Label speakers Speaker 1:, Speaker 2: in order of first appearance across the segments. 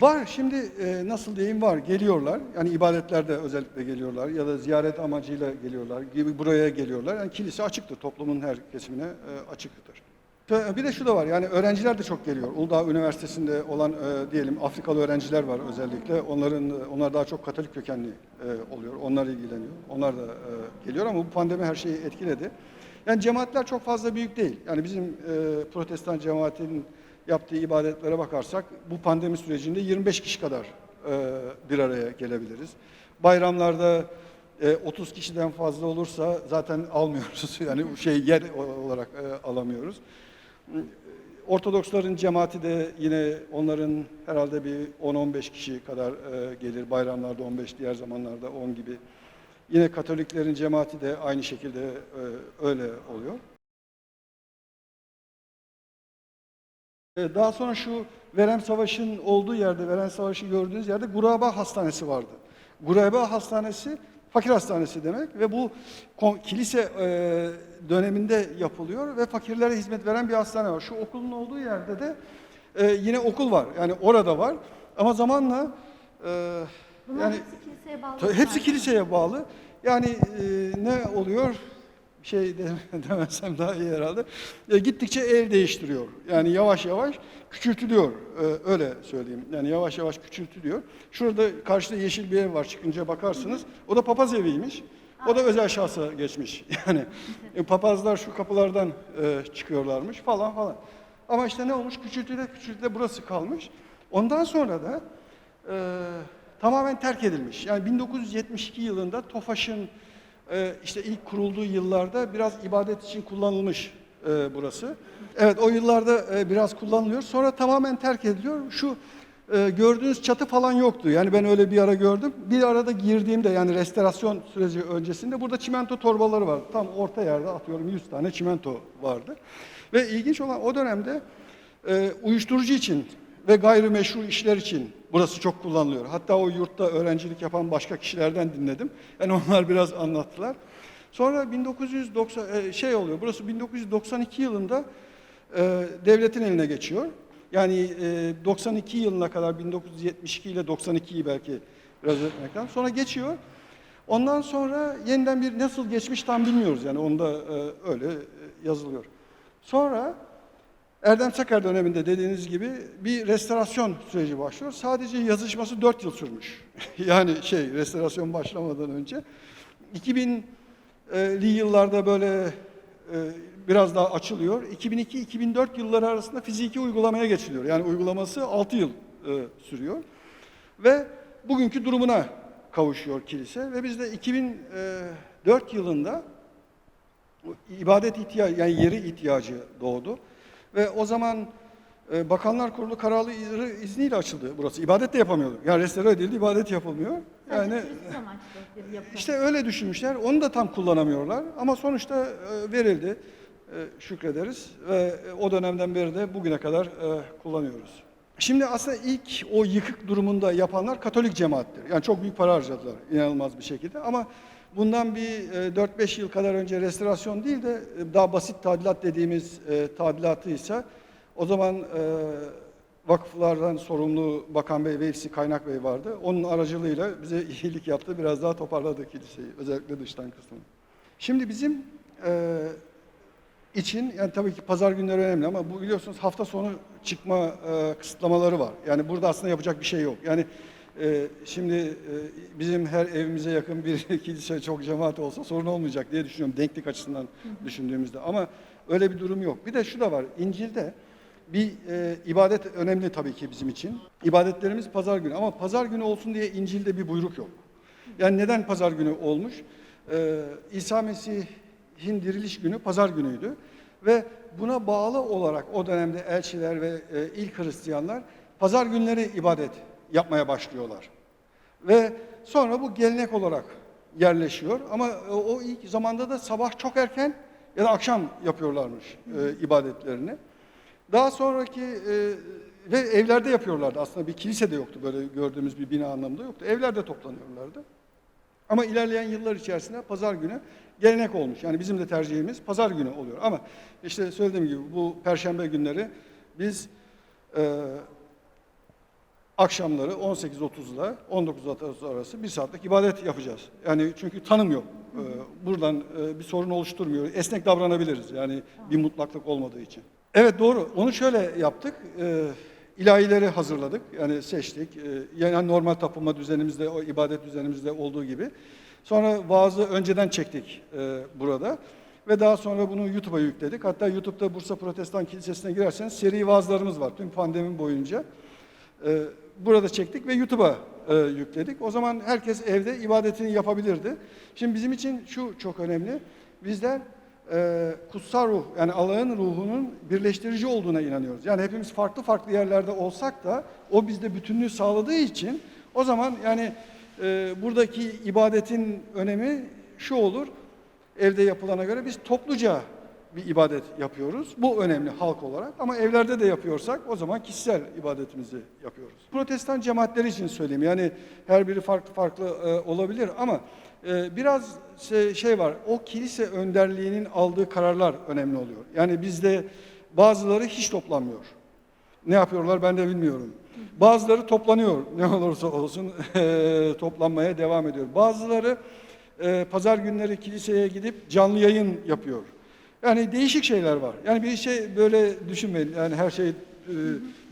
Speaker 1: Var şimdi e, nasıl diyeyim var geliyorlar yani ibadetlerde özellikle geliyorlar ya da ziyaret amacıyla geliyorlar gibi buraya geliyorlar yani kilise açıktır toplumun her kesimine e, açıktır. Bir de şu da var yani öğrenciler de çok geliyor. Uludağ Üniversitesi'nde olan e, diyelim Afrikalı öğrenciler var özellikle. Onların onlar daha çok Katolik kökenli e, oluyor. Onlar ilgileniyor. Onlar da e, geliyor ama bu pandemi her şeyi etkiledi. Yani cemaatler çok fazla büyük değil. Yani bizim e, protestan cemaatinin yaptığı ibadetlere bakarsak bu pandemi sürecinde 25 kişi kadar e, bir araya gelebiliriz. Bayramlarda e, 30 kişiden fazla olursa zaten almıyoruz. Yani şey yer olarak e, alamıyoruz. Ortodoksların cemaati de yine onların herhalde bir 10-15 kişi kadar e, gelir. Bayramlarda 15, diğer zamanlarda 10 gibi. Yine Katoliklerin cemaati de aynı şekilde e, öyle oluyor. E, Daha sonra şu Verem Savaşı'nın olduğu yerde, Verem Savaşı gördüğünüz yerde Guraba Hastanesi vardı. Guraba Hastanesi fakir hastanesi demek ve bu kilise e, döneminde yapılıyor ve fakirlere hizmet veren bir hastane var. Şu okulun olduğu yerde de e, yine okul var. Yani orada var. Ama zamanla e,
Speaker 2: Bunlar
Speaker 1: yani
Speaker 2: hepsi kiliseye bağlı.
Speaker 1: Hepsi kiliseye bağlı. Yani e, ne oluyor? Şey de, demesem daha iyi herhalde. E, gittikçe el değiştiriyor. Yani yavaş yavaş küçültülüyor. E, öyle söyleyeyim. Yani yavaş yavaş küçültülüyor. Şurada karşıda yeşil bir ev var. Çıkınca bakarsınız. O da papaz eviymiş. O da özel şahsa geçmiş. Yani e, papazlar şu kapılardan e, çıkıyorlarmış falan falan. Ama işte ne olmuş? Küçültüle küçültüle burası kalmış. Ondan sonra da e, tamamen terk edilmiş. Yani 1972 yılında Tofaş'ın e, işte ilk kurulduğu yıllarda biraz ibadet için kullanılmış e, burası. Evet o yıllarda e, biraz kullanılıyor. Sonra tamamen terk ediliyor. Şu e, gördüğünüz çatı falan yoktu. Yani ben öyle bir ara gördüm. Bir arada girdiğimde yani restorasyon süreci öncesinde burada çimento torbaları vardı. Tam orta yerde atıyorum 100 tane çimento vardı. Ve ilginç olan o dönemde e, uyuşturucu için ve gayrimeşru işler için burası çok kullanılıyor. Hatta o yurtta öğrencilik yapan başka kişilerden dinledim. Yani onlar biraz anlattılar. Sonra 1990 e, şey oluyor. Burası 1992 yılında e, devletin eline geçiyor. Yani e, 92 yılına kadar 1972 ile 92'yi belki biraz etmekten sonra geçiyor. Ondan sonra yeniden bir nasıl geçmiş tam bilmiyoruz yani onda e, öyle e, yazılıyor. Sonra Erdem Sakar döneminde dediğiniz gibi bir restorasyon süreci başlıyor. Sadece yazışması 4 yıl sürmüş. yani şey restorasyon başlamadan önce. 2000'li yıllarda böyle e, biraz daha açılıyor. 2002-2004 yılları arasında fiziki uygulamaya geçiliyor. Yani uygulaması 6 yıl e, sürüyor. Ve bugünkü durumuna kavuşuyor kilise. Ve biz de 2004 yılında ibadet ihtiyacı yani yeri ihtiyacı doğdu. Ve o zaman e, Bakanlar Kurulu kararı izniyle açıldı burası. İbadet de yapamıyordu. Yani restore edildi, ibadet yapılmıyor. Yani işte öyle düşünmüşler. Onu da tam kullanamıyorlar. Ama sonuçta e, verildi. E, şükrederiz. Ve e, o dönemden beri de bugüne kadar e, kullanıyoruz. Şimdi aslında ilk o yıkık durumunda yapanlar Katolik cemaattir. Yani çok büyük para harcadılar inanılmaz bir şekilde. Ama bundan bir e, 4-5 yıl kadar önce restorasyon değil de e, daha basit tadilat dediğimiz e, tadilatıysa o zaman e, vakıflardan sorumlu Bakan Bey, Veysi Kaynak Bey vardı. Onun aracılığıyla bize iyilik yaptı. Biraz daha toparladı kiliseyi. Özellikle dıştan kısmını. Şimdi bizim e, için yani tabii ki pazar günleri önemli ama bu biliyorsunuz hafta sonu çıkma e, kısıtlamaları var. Yani burada aslında yapacak bir şey yok. Yani e, şimdi e, bizim her evimize yakın bir kilise çok cemaat olsa sorun olmayacak diye düşünüyorum denklik açısından düşündüğümüzde. Ama öyle bir durum yok. Bir de şu da var. İncil'de bir e, ibadet önemli tabii ki bizim için. İbadetlerimiz pazar günü ama pazar günü olsun diye İncil'de bir buyruk yok. Yani neden pazar günü olmuş? Ee, İsa Mesih'in diriliş günü pazar günüydü. Ve buna bağlı olarak o dönemde elçiler ve e, ilk Hristiyanlar pazar günleri ibadet yapmaya başlıyorlar. Ve sonra bu gelenek olarak yerleşiyor. Ama e, o ilk zamanda da sabah çok erken ya da akşam yapıyorlarmış e, ibadetlerini. Daha sonraki e, ve evlerde yapıyorlardı. Aslında bir kilise de yoktu böyle gördüğümüz bir bina anlamında yoktu. Evlerde toplanıyorlardı. Ama ilerleyen yıllar içerisinde pazar günü gelenek olmuş. Yani bizim de tercihimiz pazar günü oluyor. Ama işte söylediğim gibi bu perşembe günleri Biz e, akşamları 18.30 ile 19.30 arası bir saatlik ibadet yapacağız. Yani çünkü tanım yok. E, buradan e, bir sorun oluşturmuyor. Esnek davranabiliriz yani bir mutlaklık olmadığı için. Evet doğru. Onu şöyle yaptık. E, ilahileri hazırladık. Yani seçtik. E, yani normal tapınma düzenimizde, o ibadet düzenimizde olduğu gibi. Sonra vaazı önceden çektik e, burada. Ve daha sonra bunu YouTube'a yükledik. Hatta YouTube'da Bursa Protestan Kilisesi'ne girerseniz seri vaazlarımız var tüm pandemi boyunca. Ee, burada çektik ve YouTube'a e, yükledik. O zaman herkes evde ibadetini yapabilirdi. Şimdi bizim için şu çok önemli. Bizler e, kutsal ruh yani Allah'ın ruhunun birleştirici olduğuna inanıyoruz. Yani hepimiz farklı farklı yerlerde olsak da o bizde bütünlüğü sağladığı için o zaman yani e, buradaki ibadetin önemi şu olur. Evde yapılana göre biz topluca bir ibadet yapıyoruz. Bu önemli halk olarak ama evlerde de yapıyorsak o zaman kişisel ibadetimizi yapıyoruz. Protestan cemaatleri için söyleyeyim. Yani her biri farklı farklı e, olabilir ama e, biraz şey, şey var. O kilise önderliğinin aldığı kararlar önemli oluyor. Yani bizde bazıları hiç toplanmıyor. Ne yapıyorlar ben de bilmiyorum. Bazıları toplanıyor ne olursa olsun eee, toplanmaya devam ediyor. Bazıları eee, pazar günleri kiliseye gidip canlı yayın yapıyor. Yani değişik şeyler var. Yani bir şey böyle düşünmeyin. Yani her şey eee,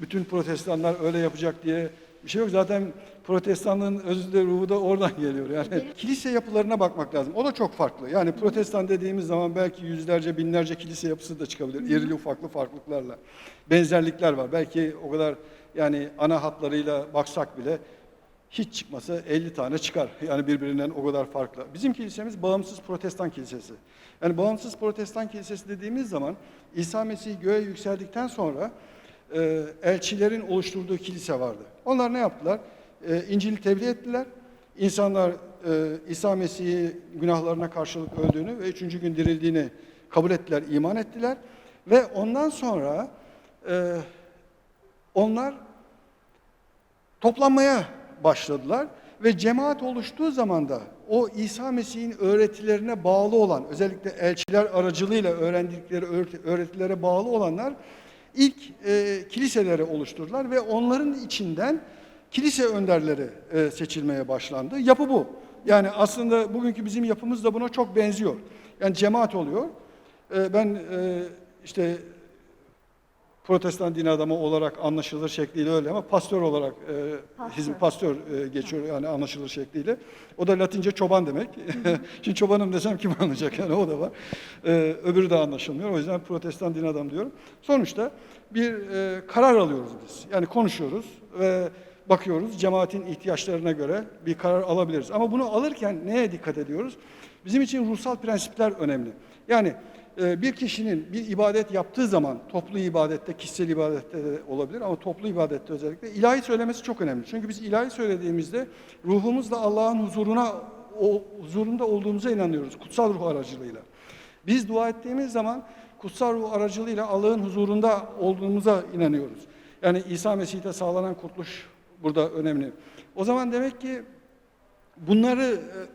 Speaker 1: bütün protestanlar öyle yapacak diye bir şey yok. Zaten protestanlığın özü de ruhu da oradan geliyor. Yani kilise yapılarına bakmak lazım. O da çok farklı. Yani protestan dediğimiz zaman belki yüzlerce, binlerce kilise yapısı da çıkabilir. İrili ufaklı farklılıklarla. Benzerlikler var. Belki o kadar yani ana hatlarıyla baksak bile hiç çıkmasa 50 tane çıkar. Yani birbirinden o kadar farklı. Bizim kilisemiz bağımsız protestan kilisesi. Yani bağımsız protestan kilisesi dediğimiz zaman İsa Mesih göğe yükseldikten sonra e, elçilerin oluşturduğu kilise vardı. Onlar ne yaptılar? E, İncil'i tebliğ ettiler. İnsanlar e, İsa Mesih'i günahlarına karşılık öldüğünü ve üçüncü gün dirildiğini kabul ettiler, iman ettiler. Ve ondan sonra e, onlar toplanmaya başladılar ve cemaat oluştuğu zaman da o İsa Mesih'in öğretilerine bağlı olan, özellikle elçiler aracılığıyla öğrendikleri öğreti- öğretilere bağlı olanlar ilk e, kiliseleri oluşturdular ve onların içinden kilise önderleri e, seçilmeye başlandı. Yapı bu. Yani aslında bugünkü bizim yapımız da buna çok benziyor. Yani cemaat oluyor. E, ben e, işte protestan din adamı olarak anlaşılır şekliyle öyle ama pastör olarak e,
Speaker 2: Pastör.
Speaker 1: hizm pastör e, geçiyor yani anlaşılır şekliyle. O da Latince çoban demek. Şimdi çobanım desem kim anlayacak yani o da var. E, öbürü de anlaşılmıyor. O yüzden protestan din adam diyorum. Sonuçta bir e, karar alıyoruz biz. Yani konuşuyoruz ve bakıyoruz cemaatin ihtiyaçlarına göre bir karar alabiliriz. Ama bunu alırken neye dikkat ediyoruz? Bizim için ruhsal prensipler önemli. Yani bir kişinin bir ibadet yaptığı zaman toplu ibadette, kişisel ibadette de olabilir ama toplu ibadette özellikle ilahi söylemesi çok önemli. Çünkü biz ilahi söylediğimizde ruhumuzla Allah'ın huzuruna o huzurunda olduğumuza inanıyoruz kutsal ruh aracılığıyla. Biz dua ettiğimiz zaman kutsal ruh aracılığıyla Allah'ın huzurunda olduğumuza inanıyoruz. Yani İsa Mesih'te sağlanan kurtuluş burada önemli. O zaman demek ki bunları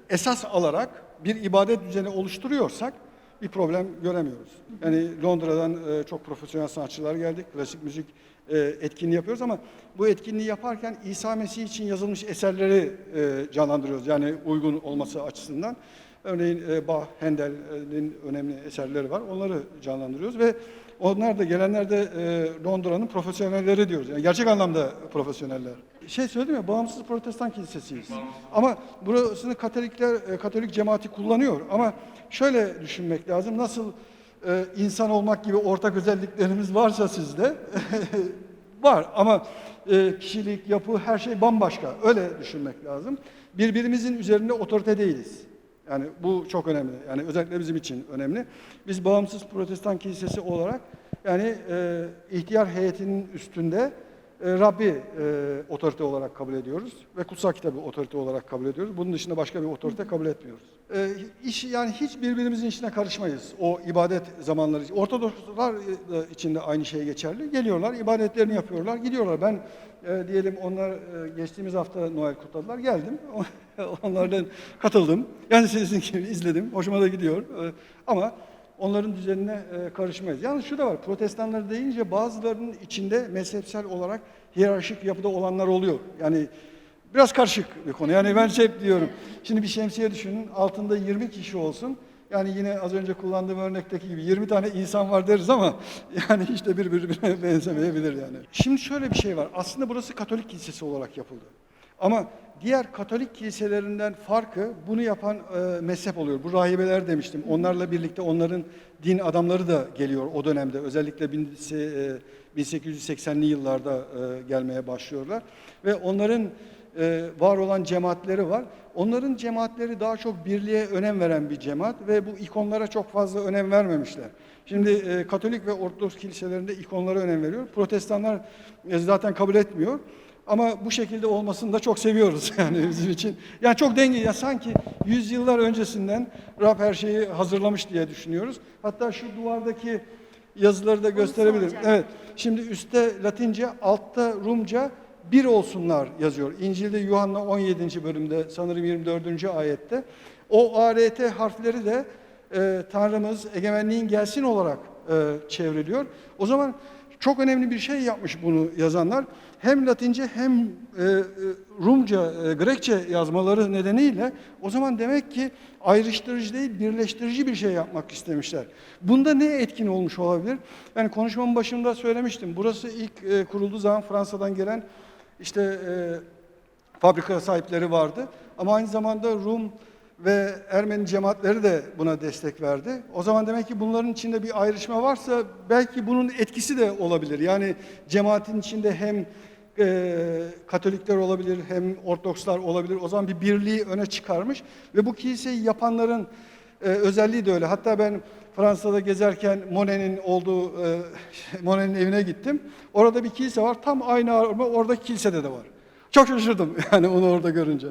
Speaker 1: e, esas alarak bir ibadet düzeni oluşturuyorsak bir problem göremiyoruz. Yani Londra'dan e, çok profesyonel sanatçılar geldik. Klasik müzik e, etkinliği yapıyoruz ama bu etkinliği yaparken İsa Mesih için yazılmış eserleri e, canlandırıyoruz. Yani uygun olması açısından. Örneğin Bach, Handel'in önemli eserleri var. Onları canlandırıyoruz ve onlar da gelenler de Londra'nın profesyonelleri diyoruz. Yani gerçek anlamda profesyoneller. Şey söyledim ya, bağımsız protestan kilisesiyiz. Ama burasını Katolikler, e, Katolik cemaati kullanıyor. Ama şöyle düşünmek lazım. Nasıl e, insan olmak gibi ortak özelliklerimiz varsa sizde var. Ama e, kişilik, yapı, her şey bambaşka. Öyle düşünmek lazım. Birbirimizin üzerinde otorite değiliz. Yani bu çok önemli. Yani özellikle bizim için önemli. Biz bağımsız protestan kilisesi olarak yani e, ihtiyar heyetinin üstünde Rabbi e, otorite olarak kabul ediyoruz ve kutsal kitabı otorite olarak kabul ediyoruz. Bunun dışında başka bir otorite kabul etmiyoruz. E, iş, yani hiç birbirimizin işine karışmayız o ibadet zamanları. Ortodokslar e, için de aynı şey geçerli. Geliyorlar, ibadetlerini yapıyorlar, gidiyorlar. Ben e, diyelim onlar e, geçtiğimiz hafta Noel kutladılar. Geldim. Onlardan katıldım. Yani sizin gibi izledim. Hoşuma da gidiyor. E, ama onların düzenine e, karışmayız. Yalnız şu da var, protestanlar deyince bazılarının içinde mezhepsel olarak hiyerarşik yapıda olanlar oluyor. Yani biraz karışık bir konu. Yani ben şey diyorum, şimdi bir şemsiye düşünün, altında 20 kişi olsun. Yani yine az önce kullandığım örnekteki gibi 20 tane insan var deriz ama yani işte birbirine benzemeyebilir yani. Şimdi şöyle bir şey var. Aslında burası Katolik kilisesi olarak yapıldı. Ama diğer Katolik kiliselerinden farkı bunu yapan e, mezhep oluyor. Bu rahibeler demiştim. Onlarla birlikte onların din adamları da geliyor o dönemde. Özellikle bin- se- e, 1880'li yıllarda e, gelmeye başlıyorlar. Ve onların e, var olan cemaatleri var. Onların cemaatleri daha çok birliğe önem veren bir cemaat ve bu ikonlara çok fazla önem vermemişler. Şimdi e, Katolik ve Ortodoks kiliselerinde ikonlara önem veriyor. Protestanlar e, zaten kabul etmiyor. Ama bu şekilde olmasını da çok seviyoruz yani bizim için. Yani çok denge ya sanki yüzyıllar öncesinden Rab her şeyi hazırlamış diye düşünüyoruz. Hatta şu duvardaki yazıları da gösterebilirim. Evet. Şimdi üstte Latince, altta Rumca bir olsunlar yazıyor. İncil'de Yuhanna 17. bölümde sanırım 24. ayette. O ART harfleri de e, Tanrımız egemenliğin gelsin olarak e, çevriliyor. O zaman çok önemli bir şey yapmış bunu yazanlar. Hem Latince hem e, e, Rumca, e, Grekçe yazmaları nedeniyle o zaman demek ki ayrıştırıcı değil, birleştirici bir şey yapmak istemişler. Bunda ne etkin olmuş olabilir? Yani konuşmamın başında söylemiştim. Burası ilk e, kurulduğu zaman Fransa'dan gelen işte e, fabrika sahipleri vardı. Ama aynı zamanda Rum ve Ermeni cemaatleri de buna destek verdi. O zaman demek ki bunların içinde bir ayrışma varsa belki bunun etkisi de olabilir. Yani cemaatin içinde hem e, Katolikler olabilir hem Ortodokslar olabilir. O zaman bir birliği öne çıkarmış ve bu kiliseyi yapanların e, özelliği de öyle. Hatta ben Fransa'da gezerken Monet'in olduğu e, Monet'in evine gittim. Orada bir kilise var. Tam aynı araba oradaki kilisede de var. Çok şaşırdım yani onu orada görünce.